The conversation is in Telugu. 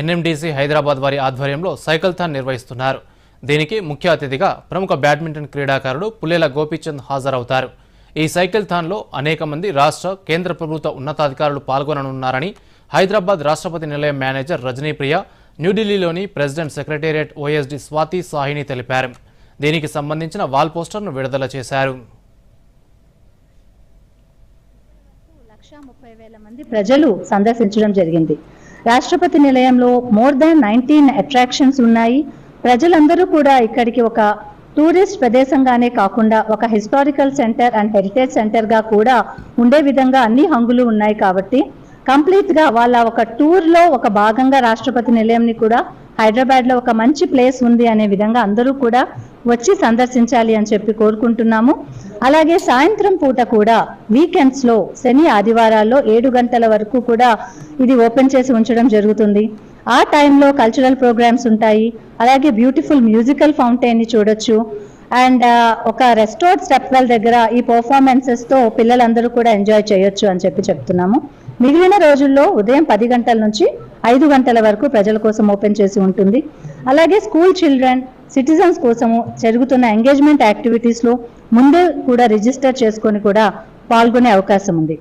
ఎన్ఎండిసి హైదరాబాద్ వారి ఆధ్వర్యంలో సైకిల్ థాన్ నిర్వహిస్తున్నారు. దీనికి ముఖ్య అతిథిగా ప్రముఖ బ్యాడ్మింటన్ క్రీడాకారుడు పుల్లెల గోపీచంద్ హాజరవుతారు. ఈ సైకిల్ థాన్లో అనేక మంది రాష్ట్ర కేంద్ర ప్రభుత్వ ఉన్నతాధికారులు పాల్గొననున్నారని హైదరాబాద్ రాష్ట్రపతి నిలయం మేనేజర్ రజనీప్రియ న్యూఢిల్లీలోని president secretariat OSD Swathi Sahini తెలిపారు. దీనికి సంబంధించిన వాల్ పోస్టర్ను విడుదల చేశారు. లక్ష ముప్పై వేల మంది ప్రజలు సందర్శించడం జరిగింది. రాష్ట్రపతి నిలయంలో మోర్ దాన్ నైన్టీన్ అట్రాక్షన్స్ ఉన్నాయి. ప్రజలందరూ కూడా ఇక్కడికి ఒక టూరిస్ట్ ప్రదేశంగానే కాకుండా ఒక హిస్టారికల్ సెంటర్ అండ్ హెరిటేజ్ సెంటర్గా కూడా ఉండే విధంగా అన్ని హంగులు ఉన్నాయి కాబట్టి కంప్లీట్గా వాళ్ళ ఒక టూర్లో ఒక భాగంగా రాష్ట్రపతి నిలయంని కూడా హైదరాబాద్లో ఒక మంచి ప్లేస్ ఉంది అనే విధంగా అందరూ కూడా వచ్చి సందర్శించాలి అని చెప్పి కోరుకుంటున్నాము. అలాగే సాయంత్రం పూట కూడా వీకెండ్స్లో శని ఆదివారాల్లో ఏడు గంటల వరకు కూడా ఇది ఓపెన్ చేసి ఉంచడం జరుగుతుంది. ఆ టైంలో కల్చరల్ ప్రోగ్రామ్స్ ఉంటాయి. అలాగే బ్యూటిఫుల్ మ్యూజికల్ ఫౌంటైన్ని చూడొచ్చు. అండ్ ఒక రెస్టోర్ట్ స్టెప్ వెల్ దగ్గర ఈ పర్ఫార్మెన్సెస్తో పిల్లలందరూ కూడా ఎంజాయ్ చేయొచ్చు అని చెప్పి చెప్తున్నాము. మిగిలిన రోజుల్లో ఉదయం పది గంటల నుంచి ఐదు గంటల వరకు ప్రజల కోసం ఓపెన్ చేసి ఉంటుంది. అలాగే స్కూల్ చిల్డ్రన్ సిటిజన్స్ కోసము జరుగుతున్న ఎంగేజ్మెంట్ యాక్టివిటీస్లో ముందే కూడా రిజిస్టర్ చేసుకొని కూడా పాల్గొనే అవకాశం ఉంది.